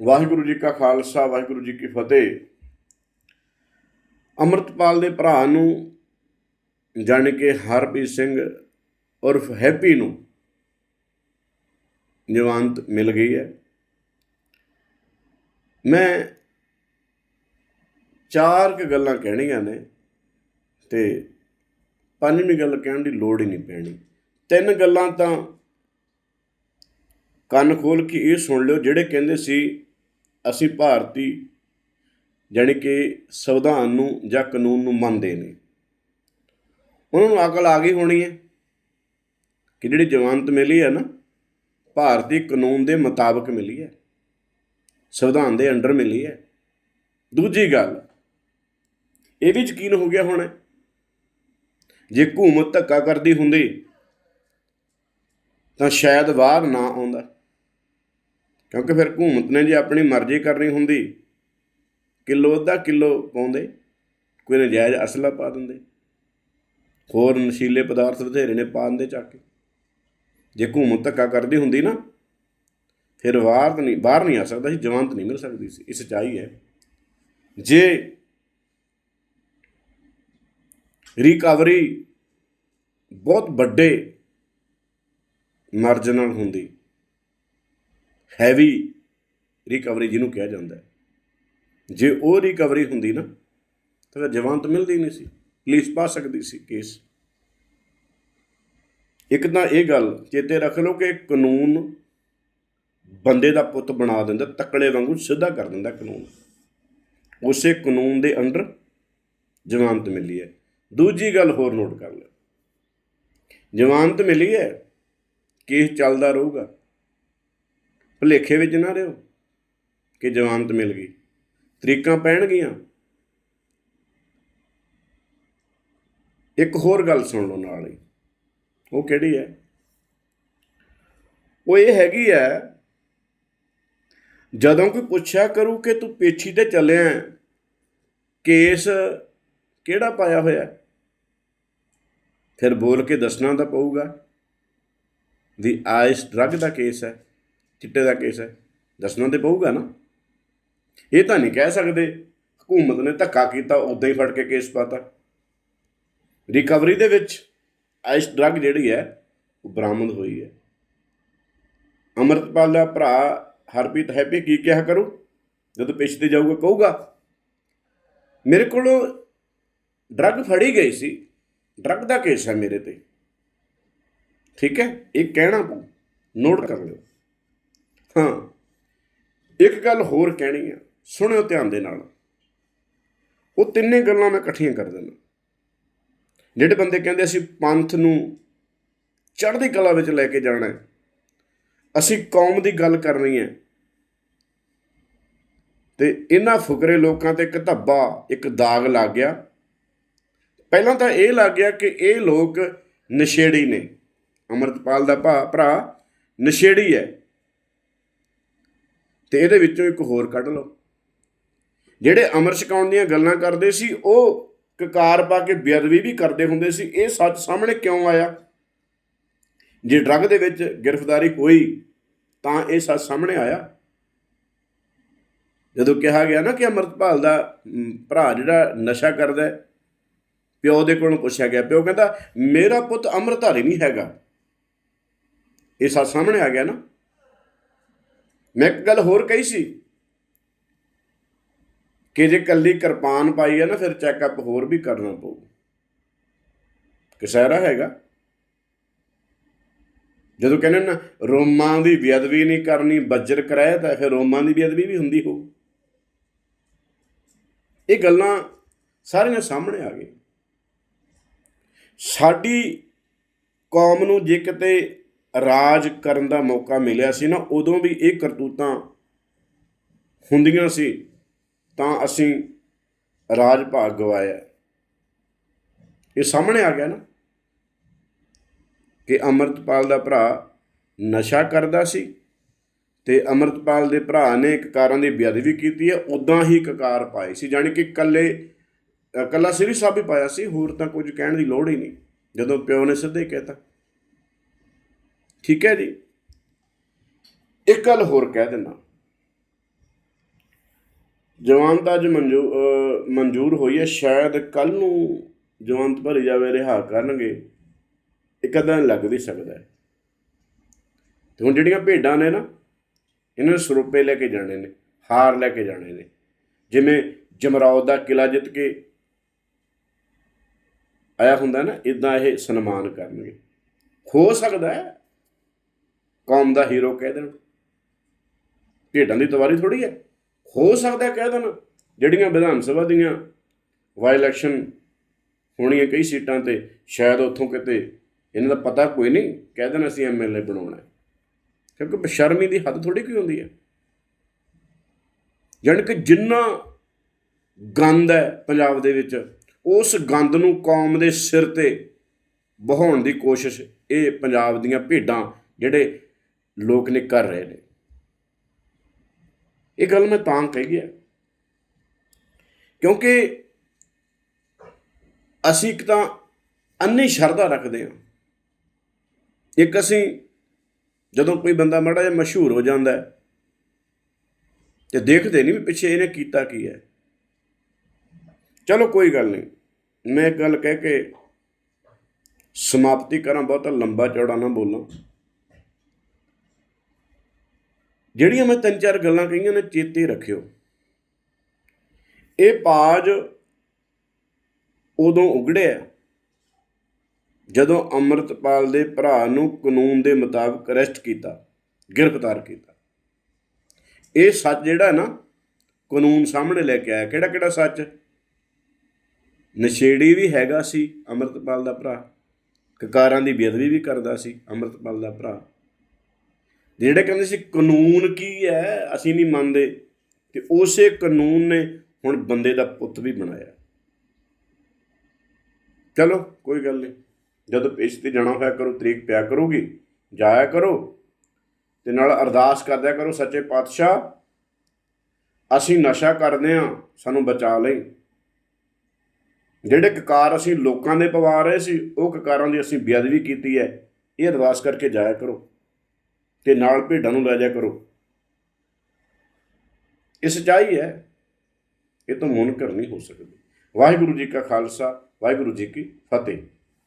ਵਾਹਿਗੁਰੂ ਜੀ ਕਾ ਖਾਲਸਾ, ਵਾਹਿਗੁਰੂ ਜੀ ਕੀ ਫਤਿਹ। ਅੰਮ੍ਰਿਤਪਾਲ ਦੇ ਭਰਾ ਨੂੰ, ਜਾਣ ਕੇ ਹਰਪ੍ਰੀਤ ਸਿੰਘ ਉਰਫ ਹੈਪੀ ਨੂੰ ਜਵਾਨਤ ਮਿਲ ਗਈ ਹੈ। ਮੈਂ ਚਾਰ ਕੁ ਗੱਲਾਂ ਕਹਿਣੀਆਂ ਨੇ ਤੇ ਪੰਜਵੀਂ ਗੱਲ ਕਹਿਣ ਦੀ ਲੋੜ ਹੀ ਨਹੀਂ ਪੈਣੀ। ਤਿੰਨ ਗੱਲਾਂ ਤਾਂ ਕੰਨ ਖੋਲ ਕੇ ਇਹ ਸੁਣ ਲਿਓ, ਜਿਹੜੇ ਕਹਿੰਦੇ ਸੀ ਅਸੀਂ ਭਾਰਤੀ ਜਾਣੀ ਕਿ ਸੰਵਿਧਾਨ ਨੂੰ ਜਾਂ ਕਾਨੂੰਨ ਨੂੰ ਮੰਨਦੇ ਨੇ। ਉਹਨਾਂ ਨੂੰ ਅਕਲ ਆ ਗਈ ਹੋਣੀ ਹੈ ਕਿ ਜਿਹੜੀ ਜਮਾਨਤ ਮਿਲੀ ਹੈ ਨਾ, ਭਾਰਤੀ ਕਾਨੂੰਨ ਦੇ ਮੁਤਾਬਕ ਮਿਲੀ ਹੈ, ਸੰਵਿਧਾਨ ਦੇ ਅੰਡਰ ਮਿਲੀ ਹੈ। ਦੂਜੀ ਗੱਲ, ਇਹ ਵੀ ਯਕੀਨ ਹੋ ਗਿਆ ਹੋਣਾ ਜੇ ਘੂਮਤ ਧੱਕਾ ਕਰਦੀ ਹੁੰਦੀ ਤਾਂ ਸ਼ਾਇਦ ਬਾਹਰ ਨਾ ਆਉਂਦਾ। ਕਿਉਂਕਿ ਫਿਰ ਹਕੂਮਤ ਨੇ ਜੇ ਆਪਣੀ ਮਰਜ਼ੀ ਕਰਨੀ ਹੁੰਦੀ, ਕਿਲੋ ਅੱਧਾ ਕਿਲੋ ਪਾਉਂਦੇ, ਕੋਈ ਨਜਾਇਜ਼ ਅਸਲਾ ਪਾ ਦਿੰਦੇ। ਹੋਰ ਨਸ਼ੀਲੇ ਪਦਾਰਥ ਬਥੇਰੇ ਨੇ ਪਾ ਦਿੰਦੇ ਚੱਕ ਕੇ। ਜੇ ਹਕੂਮਤ ਧੱਕਾ ਕਰਦੀ ਹੁੰਦੀ ਨਾ, ਫਿਰ ਬਾਹਰ ਤਾਂ ਨਹੀਂ, ਬਾਹਰ ਨਹੀਂ ਆ ਸਕਦਾ ਸੀ, ਜਵਾਨਤ ਨਹੀਂ ਮਿਲ ਸਕਦੀ ਸੀ, ਇਹ ਸੱਚਾਈ ਹੈ। ਜੇ ਰਿਕਵਰੀ ਬਹੁਤ ਵੱਡੇ ਮਾਰਜਨਲ ਹੁੰਦੀ ਹੈਵੀ ਰਿਕਵਰੀ ਜਿਹਨੂੰ ਕਿਹਾ ਜਾਂਦਾ ਜੇ ਉਹ ਰਿਕਵਰੀ ਹੁੰਦੀ ਨਾ, ਤਾਂ ਫਿਰ ਜਵਾਨਤ ਮਿਲਦੀ ਨਹੀਂ ਸੀ। ਪੁਲਿਸ ਪਾ ਸਕਦੀ ਸੀ ਕੇਸ। ਇੱਕ ਤਾਂ ਇਹ ਗੱਲ ਚੇਤੇ ਰੱਖ ਲਓ ਕਿ ਕਾਨੂੰਨ ਬੰਦੇ ਦਾ ਪੁੱਤ ਬਣਾ ਦਿੰਦਾ, ਤਕੜੇ ਵਾਂਗੂ ਸਿੱਧਾ ਕਰ ਦਿੰਦਾ ਕਾਨੂੰਨ। ਉਸੇ ਕਾਨੂੰਨ ਦੇ ਅੰਡਰ ਜਮਾਨਤ ਮਿਲੀ ਹੈ। ਦੂਜੀ ਗੱਲ ਹੋਰ ਨੋਟ ਕਰ ਲਓ। ਜਮਾਨਤ ਮਿਲੀ ਹੈ, ਕੇਸ ਚੱਲਦਾ ਰਹੂਗਾ। ਭੁਲੇਖੇ ਵਿੱਚ ਨਾ ਰਹੋ ਕਿ ਜਵਾਨਤ ਮਿਲ ਗਈ। ਤਰੀਕਾਂ ਪੈਣਗੀਆਂ। ਇੱਕ ਹੋਰ ਗੱਲ ਸੁਣ ਲਓ ਨਾਲ ਹੀ। ਉਹ ਕਿਹੜੀ ਹੈ? ਉਹ ਇਹ ਹੈਗੀ ਹੈ, ਜਦੋਂ ਕੋਈ ਪੁੱਛਿਆ ਕਰੂ ਕਿ ਤੂੰ ਪੇਛੀ ਤੇ ਚੱਲਿਆ ਕੇਸ ਕਿਹੜਾ ਪਾਇਆ ਹੋਇਆ ਫਿਰ ਬੋਲ ਕੇ ਦੱਸਣਾ ਤਾਂ ਪਊਗਾ ਦੀ ਆਇਸ ਡਰੱਗ ਦਾ ਕੇਸ ਹੈ। ਚਿੱਟੇ ਦਾ ਕੇਸ ਹੈ। ਦੱਸਣਾ ਤੇ ਪਊਗਾ ਨਾ। ਇਹ ਤਾਂ ਨਹੀਂ ਕਹਿ ਸਕਦੇ, ਹਕੂਮਤ ਨੇ ਧੱਕਾ ਕੀਤਾ ਉਦਾਂ ਹੀ ਫੜ ਕੇ ਕੇਸ ਪਾਤਾ। ਰਿਕਵਰੀ ਦੇ ਵਿੱਚ ਆਇਸ ਡਰੱਗ ਜਿਹੜੀ ਹੈ, ਉਹ ਬਰਾਮਦ ਹੋਈ ਹੈ। ਅਮਰਤਪਾਲ ਦਾ ਭਰਾ ਹਰਪ੍ਰੀਤ ਹੈਪੀ ਕੀ ਕਿਹਾ ਕਰੂ? ਜਦੋਂ ਪੇਸ਼ ਤੇ ਜਾਊਗਾ, ਕਹੂਗਾ, ਮੇਰੇ ਕੋਲੋਂ ਡਰੱਗ ਫੜੀ ਗਈ ਸੀ। ਡਰੱਗ ਦਾ ਕੇਸ ਹੈ ਮੇਰੇ ਤੇ। ਠੀਕ ਹੈ? ਇਹ ਕਹਿਣਾ ਪਊ। ਨੋਟ ਕਰ ਲਿਓ। ਹਾਂ। ਇੱਕ ਗੱਲ ਹੋਰ ਕਹਿਣੀ ਆ, ਸੁਣਿਓ ਧਿਆਨ ਦੇ ਨਾਲ। ਉਹ ਤਿੰਨੇ ਗੱਲਾਂ ਮੈਂ ਇਕੱਠੀਆਂ ਕਰ ਦਿੰਦਾ। ਜਿਹੜੇ ਬੰਦੇ ਕਹਿੰਦੇ ਅਸੀਂ ਪੰਥ ਨੂੰ ਚੜ੍ਹਦੀ ਕਲਾ ਵਿੱਚ ਲੈ ਕੇ ਜਾਣਾ ਹੈ, ਅਸੀਂ ਕੌਮ ਦੀ ਗੱਲ ਕਰਨੀ ਹੈ, ਤੇ ਇਹਨਾਂ ਫੁਕਰੇ ਲੋਕਾਂ ਤੇ ਇੱਕ ਧੱਬਾ, ਇੱਕ ਦਾਗ ਲੱਗ ਗਿਆ। ਪਹਿਲਾਂ ਤਾਂ ਇਹ ਲੱਗ ਗਿਆ ਕਿ ਇਹ ਲੋਕ ਨਸ਼ੇੜੀ ਨੇ। ਅਮਰਤਪਾਲ ਦਾ ਭਾ ਭਰਾ ਨਸ਼ੇੜੀ ਹੈ। ਤੇ ਇਹਦੇ ਵਿੱਚੋਂ ਇੱਕ ਹੋਰ ਕੱਢ ਲਓ। ਜਿਹੜੇ ਅਮਰ ਛਕਾਉਣ ਦੀਆਂ ਗੱਲਾਂ ਕਰਦੇ ਸੀ, ਉਹ ਕਕਾਰ ਪਾ ਕੇ ਬੇਅਦਬੀ ਵੀ ਕਰਦੇ ਹੁੰਦੇ ਸੀ। ਇਹ ਸੱਚ ਸਾਹਮਣੇ ਕਿਉਂ ਆਇਆ? ਜੇ ਡਰੱਗ ਦੇ ਵਿੱਚ ਗ੍ਰਿਫਤਾਰੀ ਹੋਈ, ਤਾਂ ਇਹ ਸੱਚ ਸਾਹਮਣੇ ਆਇਆ। ਜਦੋਂ ਕਿਹਾ ਗਿਆ ਨਾ ਕਿ ਅਮਰਤਪਾਲ ਦਾ ਭਰਾ ਜਿਹੜਾ ਨਸ਼ਾ ਕਰਦਾ ਪਿਓ ਦੇ ਕੋਲੋਂ ਪੁੱਛਿਆ ਗਿਆ, ਪਿਓ ਕਹਿੰਦਾ, ਮੇਰਾ ਪੁੱਤ ਅੰਮ੍ਰਿਤਧਾਰੀ ਨਹੀਂ ਹੈਗਾ। ਇਹ ਸੱਚ ਸਾਹਮਣੇ ਆ ਗਿਆ ਨਾ। ਮੈਂ ਇੱਕ ਗੱਲ ਹੋਰ ਕਹੀ ਸੀ ਕਿ ਜੇ ਕੱਲੀ ਕਿਰਪਾਨ ਪਾਈ ਹੈ ਨਾ, ਫਿਰ ਚੈੱਕਅਪ ਹੋਰ ਵੀ ਕਰਨਾ ਪਊ। ਕਿਸਾਰਾ ਹੈਗਾ। ਜਦੋਂ ਕਹਿੰਦੇ ਨਾ, ਰੋਮਾਂ ਦੀ ਬੇਅਦਬੀ ਨਹੀਂ ਕਰਨੀ, ਬੱਜਰ ਕਰਾਇਆ ਤਾਂ ਫਿਰ ਰੋਮਾਂ ਦੀ ਬੇਅਦਬੀ ਵੀ ਹੁੰਦੀ ਹੋਊ। ਇਹ ਗੱਲਾਂ ਸਾਰੀਆਂ ਸਾਹਮਣੇ ਆ ਗਈਆਂ। ਸਾਡੀ ਕੌਮ ਨੂੰ ਜੇ ਕਿਤੇ ਰਾਜ ਕਰਨ ਦਾ ਮੌਕਾ ਮਿਲਿਆ ਸੀ ਨਾ ਉਦੋਂ ਵੀ ਇਹ ਕਰਤੂਤਾਂ ਹੁੰਦੀਆਂ ਸੀ ਤਾਂ ਅਸੀਂ ਰਾਜ ਭਾਗ ਗਵਾਇਆ ਇਹ ਸਾਹਮਣੇ ਆ ਗਿਆ ਨਾ ਕਿ ਅਮਰਤਪਾਲ ਦਾ ਭਰਾ ਨਸ਼ਾ ਕਰਦਾ ਸੀ ਤੇ ਅਮਰਤਪਾਲ ਦੇ ਭਰਾ ਨੇ ਕਕਾਰਾਂ ਦੀ ਬੇਅਦਬੀ ਕੀਤੀ ਹੈ ਉਦਾਂ ਹੀ ਕਕਾਰ ਪਾਏ ਸੀ ਜਾਣੀ ਕਿ ਕੱਲੇ ਅ, ਕੱਲਾ ਸ੍ਰੀ ਸਾਹਿਬ ਹੀ ਪਾਇਆ ਸੀ ਹੋਰ ਤਾਂ ਕੁਝ ਕਹਿਣ ਦੀ ਲੋੜ ਹੀ ਨਹੀਂ ਜਦੋਂ ਪਿਓ ਨੇ ਸਿੱਧੇ ਹੀ ਕਹਿਤਾ। ਠੀਕ ਹੈ ਜੀ? ਇੱਕ ਗੱਲ ਹੋਰ ਕਹਿ ਦਿੰਦਾ। ਜਵਾਨਤ ਅੱਜ ਮਨਜ਼ੂਰ ਮਨਜ਼ੂਰ ਹੋਈ ਹੈ, ਸ਼ਾਇਦ ਕੱਲ ਨੂੰ ਜਵਾਨਤ ਭਰੀ ਜਾਵੇ, ਰਿਹਾ ਕਰਨਗੇ। ਇੱਕ ਅੱਧਾ ਲੱਗ ਵੀ ਸਕਦਾ ਹੈ। ਤੇ ਹੁਣ ਜਿਹੜੀਆਂ ਭੇਡਾਂ ਨੇ ਨਾ, ਇਹਨਾਂ ਨੂੰ ਸਰੂਪੇ ਲੈ ਕੇ ਜਾਣੇ ਨੇ, ਹਾਰ ਲੈ ਕੇ ਜਾਣੇ ਨੇ। ਜਿਵੇਂ ਜਮਰੌਦ ਦਾ ਕਿਲਾ ਜਿੱਤ ਕੇ ਆਇਆ ਹੁੰਦਾ ਨਾ ਇਦਾਂ ਇਹ ਸਨਮਾਨ ਕਰਨਗੇ। ਹੋ ਸਕਦਾ ਹੈ ਕੌਮ ਦਾ ਹੀਰੋ ਕਹਿ ਦੇਣ। ਭੇਡਾਂ ਦੀ ਤਵਾਰੀ ਥੋੜੀ ਹੈ। ਹੋ ਸਕਦਾ ਕਹਿ ਦੇਣ, ਜਿਹੜੀਆਂ ਵਿਧਾਨ ਸਭਾ ਦੀਆਂ ਵਾਈ ਇਲੈਕਸ਼ਨ ਹੋਣੀਆਂ ਕਈ ਸੀਟਾਂ ਤੇ, ਸ਼ਾਇਦ ਉੱਥੋਂ ਕਿਤੇ, ਇਹਨਾਂ ਦਾ ਪਤਾ ਕੋਈ ਨਹੀਂ, ਕਹਿ ਦੇਣ ਅਸੀਂ ਐਮਐਲਏ ਬਣਾਉਣਾ ਕਿਉਂਕਿ ਬਸ਼ਰਮੀ ਦੀ ਹੱਦ ਥੋੜੀ ਕੋਈ ਹੁੰਦੀ ਹੈ। ਜਾਣੀ ਕਿ ਜਿੰਨਾ ਗੰਦ ਹੈ ਪੰਜਾਬ ਦੇ ਵਿੱਚ, ਉਸ ਗੰਦ ਨੂੰ ਕੌਮ ਦੇ ਸਿਰ ਤੇ ਬਹਾਉਣ ਦੀ ਕੋਸ਼ਿਸ਼ ਇਹ ਪੰਜਾਬ ਦੀਆਂ ਭੇਡਾਂ ਜਿਹੜੇ ਲੋਕ ਨੇ ਕਰ ਰਹੇ ਨੇ। ਇਹ ਗੱਲ ਮੈਂ ਤਾਂ ਕਹੀ ਗਿਆ ਕਿਉਂਕਿ ਅਸੀਂ ਇੱਕ ਤਾਂ ਅੰਨੀ ਸ਼ਰਧਾ ਰੱਖਦੇ ਹਾਂ। ਇੱਕ ਅਸੀਂ ਜਦੋਂ ਕੋਈ ਬੰਦਾ ਮਾੜਾ ਜਿਹਾ ਮਸ਼ਹੂਰ ਹੋ ਜਾਂਦਾ ਹੈ ਤੇ ਦੇਖਦੇ ਨਹੀਂ ਵੀ ਪਿੱਛੇ ਇਹਨੇ ਕੀਤਾ ਕੀ ਹੈ। ਚਲੋ ਕੋਈ ਗੱਲ ਨਹੀਂ। ਮੈਂ ਇੱਕ ਗੱਲ ਕਹਿ ਕੇ ਸਮਾਪਤੀ ਕਰਾਂ, ਬਹੁਤਾ ਲੰਬਾ ਚੌੜਾ ਨਾ ਬੋਲਾਂ। ਜਿਹੜੀਆਂ ਮੈਂ ਤਿੰਨ ਚਾਰ ਗੱਲਾਂ ਕਹੀਆਂ ਨੇ, ਚੇਤੇ ਰੱਖਿਓ। ਇਹ ਪਾਜ ਉਦੋਂ ਉਗੜਿਆ, ਜਦੋਂ ਅੰਮ੍ਰਿਤਪਾਲ ਦੇ ਭਰਾ ਨੂੰ ਕਾਨੂੰਨ ਦੇ ਮੁਤਾਬਕ ਅਰੈਸਟ ਕੀਤਾ, ਗ੍ਰਿਫਤਾਰ ਕੀਤਾ। ਇਹ ਸੱਚ ਜਿਹੜਾ ਨਾ, ਕਾਨੂੰਨ ਸਾਹਮਣੇ ਲੈ ਕੇ ਆਇਆ। ਕਿਹੜਾ ਕਿਹੜਾ ਸੱਚ? ਨਸ਼ੇੜੀ ਵੀ ਹੈਗਾ ਸੀ ਅੰਮ੍ਰਿਤਪਾਲ ਦਾ ਭਰਾ, ਕਕਾਰਾਂ ਦੀ ਬੇਅਦਬੀ ਵੀ ਕਰਦਾ ਸੀ ਅੰਮ੍ਰਿਤਪਾਲ ਦਾ ਭਰਾ। ਜਿਹੜੇ ਕਹਿੰਦੇ ਸੀ ਕਾਨੂੰਨ ਕੀ ਹੈ, ਅਸੀਂ ਨਹੀਂ ਮੰਨਦੇ, ਤੇ ਉਸੇ ਕਾਨੂੰਨ ਨੇ ਹੁਣ ਬੰਦੇ ਦਾ ਪੁੱਤ ਵੀ ਬਣਾਇਆ। ਚਲੋ, ਕੋਈ ਗੱਲ ਨਹੀਂ। ਜਦੋਂ ਪੇਸ਼ ਤੇ ਜਾਣਾ ਹੋਇਆ ਕਰੋ, ਤਰੀਕ ਪਿਆ ਕਰੂਗੀ, ਜਾਇਆ ਕਰੋ, ਤੇ ਨਾਲ ਅਰਦਾਸ ਕਰਦਿਆ ਕਰੋ, ਸੱਚੇ ਪਾਤਸ਼ਾਹ, ਅਸੀਂ ਨਸ਼ਾ ਕਰਦੇ ਹਾਂ, ਸਾਨੂੰ ਬਚਾ ਲਈ। ਜਿਹੜੇ ਕਕਾਰ ਅਸੀਂ ਲੋਕਾਂ ਦੇ ਪਵਾ ਰਹੇ ਸੀ, ਉਹ ਕਕਾਰਾਂ ਦੀ ਅਸੀਂ ਬੇਅਦਬੀ ਕੀਤੀ ਹੈ, ਇਹ ਅਰਦਾਸ ਕਰਕੇ ਜਾਇਆ ਕਰੋ। ਤੇ ਨਾਲ ਭੇਡਾਂ ਨੂੰ ਲੈ ਜਾਇਆ ਕਰੋ। ਇਹ ਸੱਚਾਈ ਹੈ। ਇਹ ਤੋਂ ਮੁਨਕਰ ਨਹੀਂ ਹੋ ਸਕਦੀ। ਵਾਹਿਗੁਰੂ ਜੀ ਕਾ ਖਾਲਸਾ, ਵਾਹਿਗੁਰੂ ਜੀ ਕੀ ਫਤਿਹ।